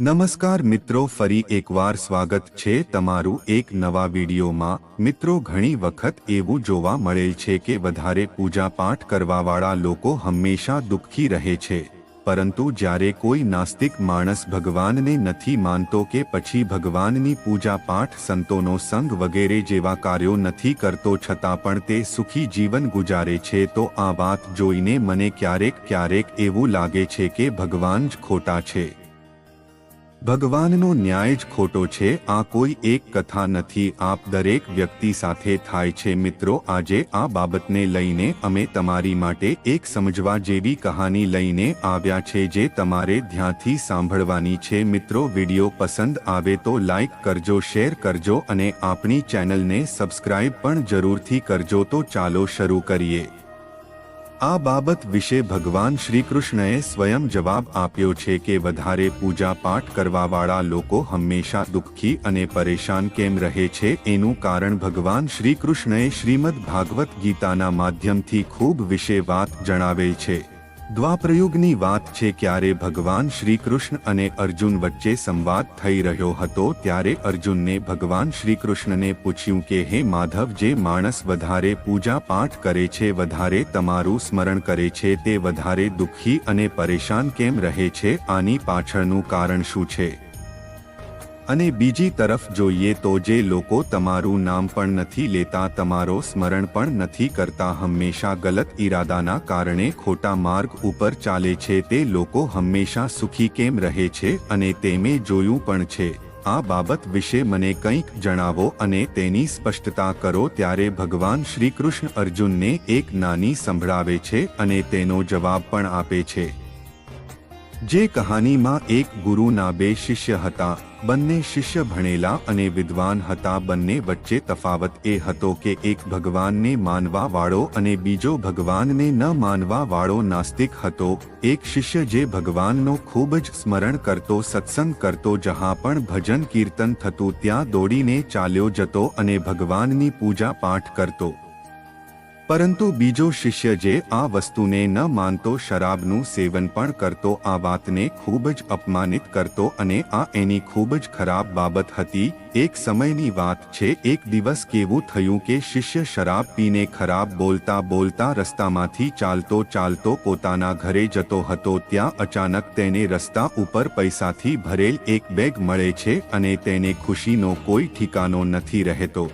નમસ્કાર મિત્રો, ફરી એકવાર સ્વાગત છે તમારું એક નવા વિડીયોમાં. મિત્રો, ઘણી વખત એવું જોવા મળેલ છે કે વધારે પૂજા પાઠ કરવાવાળા લોકો હંમેશા દુઃખી રહે છે. પરંતુ જ્યારે કોઈ નાસ્તિક માણસ ભગવાનને નથી માનતો કે પછી ભગવાનની પૂજા પાઠ સંતોનો સંગ વગેરે જેવા કાર્યો નથી કરતો છતાં પણ તે સુખી જીવન ગુજારે છે, તો આ વાત જોઈને મને ક્યારેક ક્યારેક એવું લાગે છે કે ભગવાન જ ખોટા છે. ભગવાનનો ન્યાય જ ખોટો છે, આ કોઈ એક કથા નથી. આપ દરેક વ્યક્તિ સાથે થાય છે મિત્રો, આજે આ બાબતને લઈને અમે તમારી માટે એક સમજવા જેવી કહાની લઈને આવ્યા છે જે તમારે ધ્યાનથી સાંભળવાની છે. મિત્રો, વિડિયો પસંદ આવે તો લાઈક કરજો, શેર કરજો અને આપણી ચેનલને સબસ્ક્રાઇબ પણ જરૂરથી કરજો. તો ચાલો શરૂ કરીએ. આ બાબત વિશે ભગવાન શ્રી કૃષ્ણએ સ્વયં જવાબ આપ્યો છે કે વધારે પૂજા પાઠ કરવાવાળા લોકો હંમેશા દુઃખી અને પરેશાન કેમ રહે છે? એનું કારણ ભગવાન શ્રી કૃષ્ણએ શ્રીમદ ભાગવત ગીતાના માધ્યમથી ખૂબ વિશે વાત જણાવેલ છે. દ્વાપરયુગની વાત છે, ક્યારે ભગવાન શ્રી કૃષ્ણ અને અર્જુન વચ્ચે સંવાદ થઈ રહ્યો હતો, ત્યારે અર્જુનને ભગવાન શ્રી કૃષ્ણને પૂછ્યું કે, હે માધવ, જે માણસ વધારે પૂજા પાઠ કરે છે, વધારે તમારું સ્મરણ કરે છે, તે વધારે દુઃખી અને પરેશાન કેમ રહે છે? આની પાછળનું કારણ શું છે? અને બીજી તરફ જોઈએ તો જે લોકો તમારું નામ પણ નથી લેતા, તમારો સ્મરણ પણ નથી કરતા, હંમેશા ગલત ઈરાદાના કારણે ખોટા માર્ગ ઉપર ચાલે છે, તે લોકો હંમેશા સુખી કેમ રહે છે અને તે મેં જોયું પણ છે. આ બાબત વિશે મને કંઈક જણાવો અને તેની સ્પષ્ટતા કરો. ત્યારે ભગવાન શ્રી કૃષ્ણ અર્જુનને એક નાની સંભળાવે છે અને તેનો જવાબ પણ આપે છે. જે કહાનીમાં એક ગુરુના બે શિષ્ય હતા. બંને શિષ્ય ભણેલા અને વિદ્વાન હતા. બંને વચ્ચે તફાવત એ હતો કે એક ભગવાનને માનવા વાળો અને બીજો ભગવાનને ન માનવા વાળો નાસ્તિક હતો. એક શિષ્ય જે ભગવાનનો ખૂબ જ સ્મરણ કરતો, સત્સંગ કરતો, જહાં પણ ભજન કીર્તન થતું, ત્યાં દોડીને ચાલ્યો જતો અને ભગવાનની પૂજા પાઠ કરતો. પરંતુ બીજો શિષ્ય જે આ વસ્તુને ન માનતો શરાબનું સેવન પણ કરતો, આ વાતને ખૂબ જ અપમાનિત કરતો અને આ એની ખૂબ જ ખરાબ બાબત હતી. એક સમયની વાત છે, એક દિવસ કેવું થયું કે શિષ્ય શરાબ પીને ખરાબ બોલતા બોલતા રસ્તામાંથી ચાલતો ચાલતો પોતાના ઘરે જતો હતો, ત્યાં અચાનક તેને રસ્તા ઉપર પૈસાથી ભરેલ એક બેગ મળે છે અને તેને ખુશીનો કોઈ ઠિકાનો નથી રહેતો.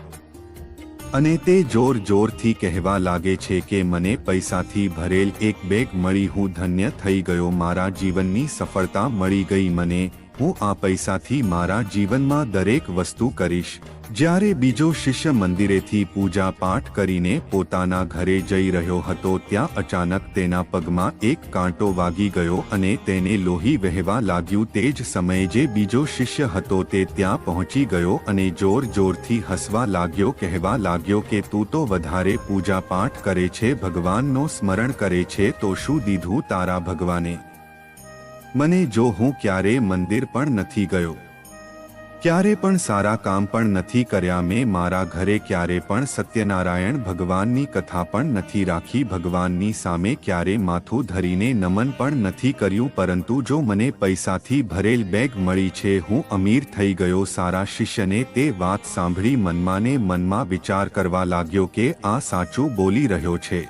અને તે જોર જોરથી કહેવા લાગે છે કે મને પૈસાથી ભરેલ એક બેગ મળી હું ધન્ય થઈ ગયો, મારા જીવનની સફળતા મળી ગઈ મને. હું આ પૈસાથી મારા જીવનમાં દરેક વસ્તુ કરીશ. જ્યારે બીજો શિષ્ય મંદિરેથી પૂજા પાઠ કરીને પોતાના ઘરે જઈ રહ્યો હતો ત્યાં અચાનક તેના પગમાં એક કાંટો વાગી ગયો અને તેને લોહી વહેવા લાગ્યું. તે જ સમયે જે બીજો શિષ્ય હતો તે ત્યાં પહોંચી ગયો અને જોર જોરથી હસવા લાગ્યો, કહેવા લાગ્યો કે, તું તો વધારે પૂજા પાઠ કરે છે, ભગવાનનો સ્મરણ કરે છે, તો શું દીધું તારા ભગવાને? મને જો હું ક્યારે મંદિર પણ નથી ગયો, ક્યારે પણ સારા કામ પણ નથી કર્યા, મેં મારા ઘરે ક્યારે પણ સત્યનારાયણ ભગવાનની કથા પણ નથી રાખી, ભગવાનની સામે ક્યારે માથું ધરીને નમન પણ નથી કર્યું, પરંતુ જો મને પૈસાથી ભરેલ બેગ મળી છે, હું અમીર થઈ ગયો, સારા શિષ્યને તે વાત સાંભળી મનમાંને મનમાં વિચાર કરવા લાગ્યો કે આ સાચું બોલી રહ્યો છે.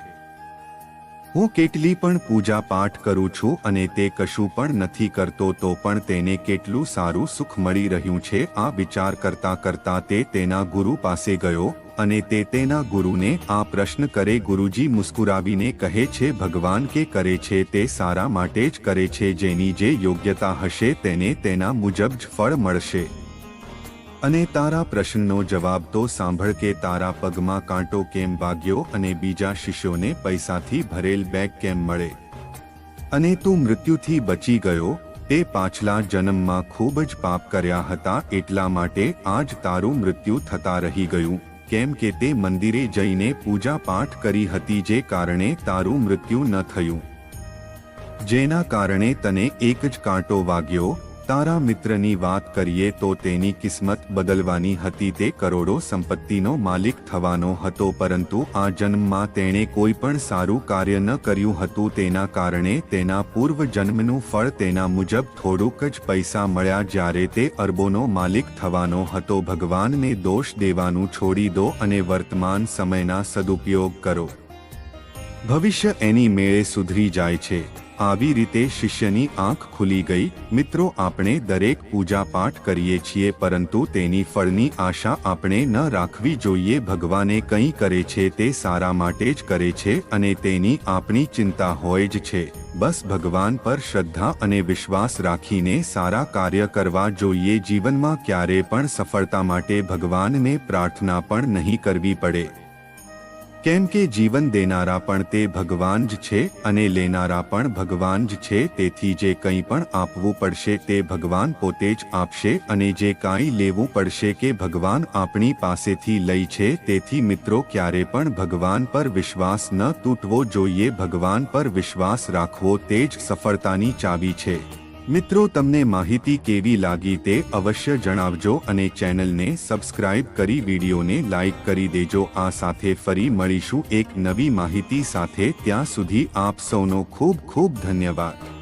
હું કેટલી પણ પૂજા પાઠ કરું છું અને તે કશું પણ નથી કરતો તો પણ તેને કેટલું સારું સુખ મળી રહ્યું છે? આ વિચાર કરતા કરતા તે તેના ગુરુ પાસે ગયો અને તે તેના ગુરુને આ પ્રશ્ન કરે, ગુરુજી મુસ્કુરાવીને કહે છે, ભગવાન કે કરે છે, તે સારા માટે જ કરે છે, જેની જે યોગ્યતા હશે તેને તેના મુજબ જ ફળ મળશે. અને તારા પ્રશ્નનો જવાબ તો સાંભળ કે તારા પગમાં કાંટો કેમ વાગ્યો અને બીજા શિષ્યોને પૈસાથી ભરેલ બેગ કેમ મળે? અને તું મૃત્યુથી બચી ગયો, તે પાછલા જન્મમાં ખૂબ જ પાપ કર્યા હતા, એટલા માટે આજ તારું મૃત્યુ થતા રહી ગયું. કેમ કે તે મંદિરે જઈને પૂજા પાઠ કરી હતી જે કારણે તારું મૃત્યુ ન થયું. જેના કારણે તને એક જ કાંટો વાગ્યો તારા મિત્રની વાત કરીએ તો તેની કિસ્મત બદલવાની હતી તે કરોડો સંપત્તિનો માલિક થવાનો હતો પરંતુ આ જન્મમાં તેણે કોઈ પણ સારું કાર્ય ન કર્યું હતું તેના કારણે તેના પૂર્વ જન્મનું ફળ તેના મુજબ થોડુંક જ પૈસા મળ્યા જ્યારે તે અરબોનો માલિક થવાનો હતો. ભગવાનને દોષ દેવાનું છોડી દો અને વર્તમાન સમયના સદુપયોગ કરો. ભવિષ્ય એની મેળે સુધરી જાય છે. આવી રીતે શિષ્યની આંખ ખુલી ગઈ. મિત્રો, આપણે દરેક પૂજા પાઠ કરીએ છીએ, પરંતુ તેની ફળની આશા આપણે ન રાખવી જોઈએ. ભગવાને કંઈ કરે છે તે સારા માટે જ કરે છે અને તેની આપણી ચિંતા હોય જ છે. બસ ભગવાન પર શ્રદ્ધા અને વિશ્વાસ રાખીને સારા કાર્ય કરવા જોઈએ. જીવનમાં ક્યારે પણ સફળતા માટે ભગવાનને પ્રાર્થના પણ નહીં કરવી પડે. કેમ કે જીવન દેનારા પણ તે ભગવાન જ છે અને લેનારા પણ ભગવાન જ છે, તેથી જે કંઈ પણ આપવું પડશે તે ભગવાન પોતે જ આપશે અને જે કાંઈ લેવું પડશે કે ભગવાન આપણી પાસેથી લઈ છે, તેથી મિત્રો ક્યારે પણ ભગવાન પર વિશ્વાસ ન તૂટવો જોઈએ, ભગવાન પર વિશ્વાસ રાખવો તે જ સફળતાની ચાવી છે. મિત્રો, તમને માહિતી કેવી લાગી તે અવશ્ય જણાવજો અને ચેનલને સબસ્ક્રાઇબ કરી વિડીયોને લાઇક કરી દેજો. આ સાથે ફરી મળીશું એક નવી માહિતી સાથે. ત્યાં સુધી આપ સૌનો ખૂબ ખૂબ ધન્યવાદ.